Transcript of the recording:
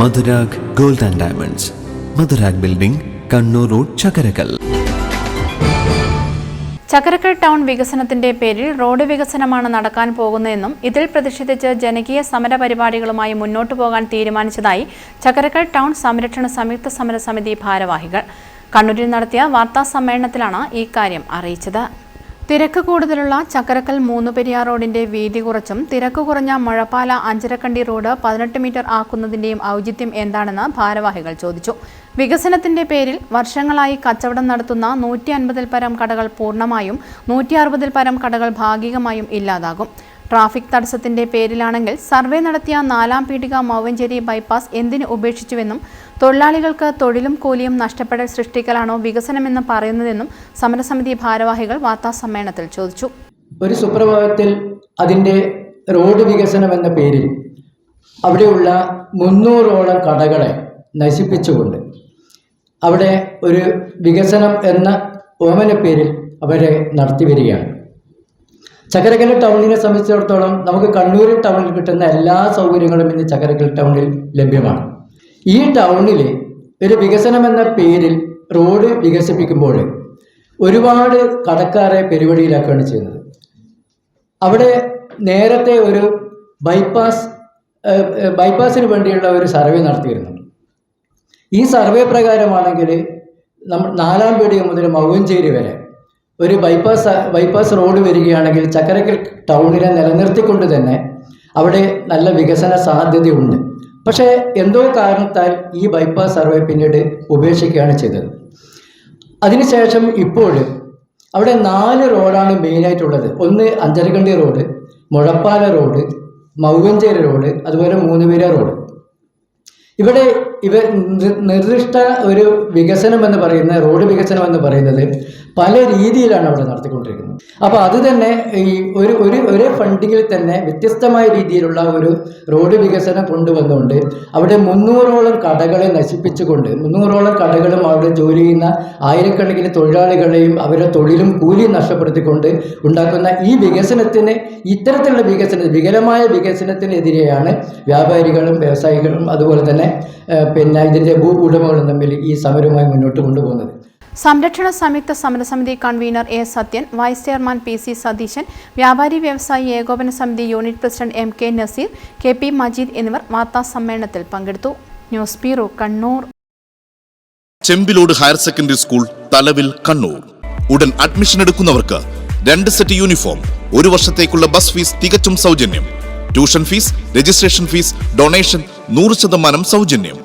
Madhurag gold and diamonds. Madhurag building Kannur road Chakkarakkal Chakkarakkal town വികസനത്തിന്റെ പേരിൽ road വികസനമാണ് നടക്കാൻ പോകുന്നതെന്നും ഇതിൽ പ്രതിഷേധിച്ച് ജനകീയ സമര പരിപാടികളുമായി മുന്നോട്ടു പോകാൻ തീരുമാനിച്ചതായി ചക്കരക്കൽ ടൗൺ സംരക്ഷണ സംയുക്ത സമരസമിതി ഭാരവാഹികൾ. കണ്ണൂരിൽ നടത്തിയ വാർത്താ സമ്മേളനത്തിലാണ് ഈ കാര്യം അറിയിച്ചത്. തിരക്ക് കൂടുതലുള്ള ചക്കരക്കൽ മൂന്നുപെരിയാർ റോഡിന്റെ വീതി കുറച്ചും തിരക്ക് കുറഞ്ഞ മഴപ്പാല അഞ്ചരക്കണ്ടി റോഡ് പതിനെട്ട് മീറ്റർ ആക്കുന്നതിന്റെയും ഔചിത്യം എന്താണെന്ന് ഭാരവാഹികൾ ചോദിച്ചു. വികസനത്തിന്റെ പേരിൽ വർഷങ്ങളായി കച്ചവടം നടത്തുന്ന നൂറ്റി അൻപതിൽ പരം കടകൾ പൂർണമായും നൂറ്റി അറുപതിൽ പരം കടകൾ ഭാഗികമായും ഇല്ലാതാകും. ട്രാഫിക് തടസ്സത്തിന്റെ പേരിലാണെങ്കിൽ സർവേ നടത്തിയ നാലാം പീഠിക മാവഞ്ചേരി ബൈപ്പാസ് എന്തിന് ഉപേക്ഷിച്ചുവെന്നും തൊഴിലാളികൾക്ക് തൊഴിലും കൂലിയും നഷ്ടപ്പെടൽ സൃഷ്ടിക്കലാണോ വികസനമെന്ന് പറയുന്നതെന്നും സമരസമിതി ഭാരവാഹികൾ വാർത്താസമ്മേളനത്തിൽ ചോദിച്ചു. ഒരു സുപ്രഭാതത്തിൽ അതിന്റെ റോഡ് വികസനം എന്ന പേരിൽ അവിടെയുള്ള മുന്നൂറോളം കടകളെ നശിപ്പിച്ചുകൊണ്ട് അവിടെ ഒരു വികസനം എന്ന ഓമന പേരിൽ അവരെ നടത്തി വരികയാണ് ചക്കരക്കൽ ടൗണിനെ സംബന്ധിച്ചിടത്തോളം നമുക്ക് കണ്ണൂർ ടൗണിൽ കിട്ടുന്ന എല്ലാ സൗകര്യങ്ങളും ഇന്ന് ചക്കരക്കൽ ടൗണിൽ ലഭ്യമാണ്. ഈ ടൗണിൽ ഒരു വികസനം എന്ന പേരിൽ റോഡ് വികസിപ്പിക്കുമ്പോൾ ഒരുപാട് കടക്കാരെ പെരുവഴിയിലാക്കുകയാണ് ചെയ്യുന്നത്. അവിടെ നേരത്തെ ഒരു ബൈപ്പാസ് ബൈപ്പാസിന് വേണ്ടിയുള്ള ഒരു സർവേ നടത്തിയിരുന്നു. ഈ സർവേ പ്രകാരമാണെങ്കിൽ നമ്മൾ നാലാം പീടിക മുതൽ മൗവഞ്ചേരി വരെ ഒരു ബൈപ്പാസ് ബൈപ്പാസ് റോഡ് വരികയാണെങ്കിൽ ചക്കരക്കൽ ടൗണിനെ നിലനിർത്തിക്കൊണ്ട് തന്നെ അവിടെ നല്ല വികസന സാധ്യതയുണ്ട്. പക്ഷേ എന്തോ കാരണത്താൽ ഈ ബൈപ്പാസ് സർവേ പിന്നീട് ഉപേക്ഷിക്കുകയാണ് ചെയ്തത്. അതിനുശേഷം ഇപ്പോൾ അവിടെ നാല് റോഡാണ് മെയിനായിട്ടുള്ളത് ഒന്ന് Anjarakandy road Muzhappala road Mavanchery road അതുപോലെ മൂന്നുപേര റോഡ് ഇവിടെ ഇവ നിർദ്ദിഷ്ട ഒരു വികസനം എന്ന് പറയുന്ന റോഡ് വികസനം എന്ന് പറയുന്നത് പല രീതിയിലാണ് അവിടെ നടത്തിക്കൊണ്ടിരിക്കുന്നത്. അപ്പോൾ അത് തന്നെ ഈ ഒരു ഒരു ഒരേ ഫണ്ടിങ്ങിൽ തന്നെ വ്യത്യസ്തമായ രീതിയിലുള്ള ഒരു റോഡ് വികസനം കൊണ്ടുവന്നുകൊണ്ട് അവിടെ മുന്നൂറോളം കടകളെ നശിപ്പിച്ചുകൊണ്ട് മുന്നൂറോളം കടകളും അവിടെ ജോലി ചെയ്യുന്ന ആയിരക്കണക്കിന് തൊഴിലാളികളെയും അവരുടെ തൊഴിലും കൂലിയും നഷ്ടപ്പെടുത്തിക്കൊണ്ട് ഉണ്ടാക്കുന്ന ഈ വികസനത്തിന് ഇത്തരത്തിലുള്ള വികസന വികലമായ വികസനത്തിനെതിരെയാണ് വ്യാപാരികളും വ്യവസായികളും അതുപോലെ തന്നെ പിന്നെ ഇതിന്റെ ഭൂ ഉടമകളും തമ്മിൽ ഈ സമരവുമായി മുന്നോട്ട് കൊണ്ടുപോകുന്നത്. സംരക്ഷണ സംയുക്ത സമരസമിതി convener A Sathyan vice chairman P C Satheesan വ്യാപാരി വ്യവസായി ഏകോപന സമിതി unit president M K Naseer K P Majeed എന്നിവർ വാർത്താ സമ്മേളനത്തിൽ പങ്കെടുത്തു. News bureau Kannur. Chembilode higher secondary school Thalavil Kannur. ഉടൻ അഡ്മിഷൻ എടുക്കുന്നവർക്ക് രണ്ട് സെറ്റ് യൂണിഫോം ഒരു വർഷത്തേക്കുള്ള ബസ് ഫീസ് തികച്ചും സൗജന്യം. Tuition fees registration fees donation നൂറ് ശതമാനം സൗജന്യം.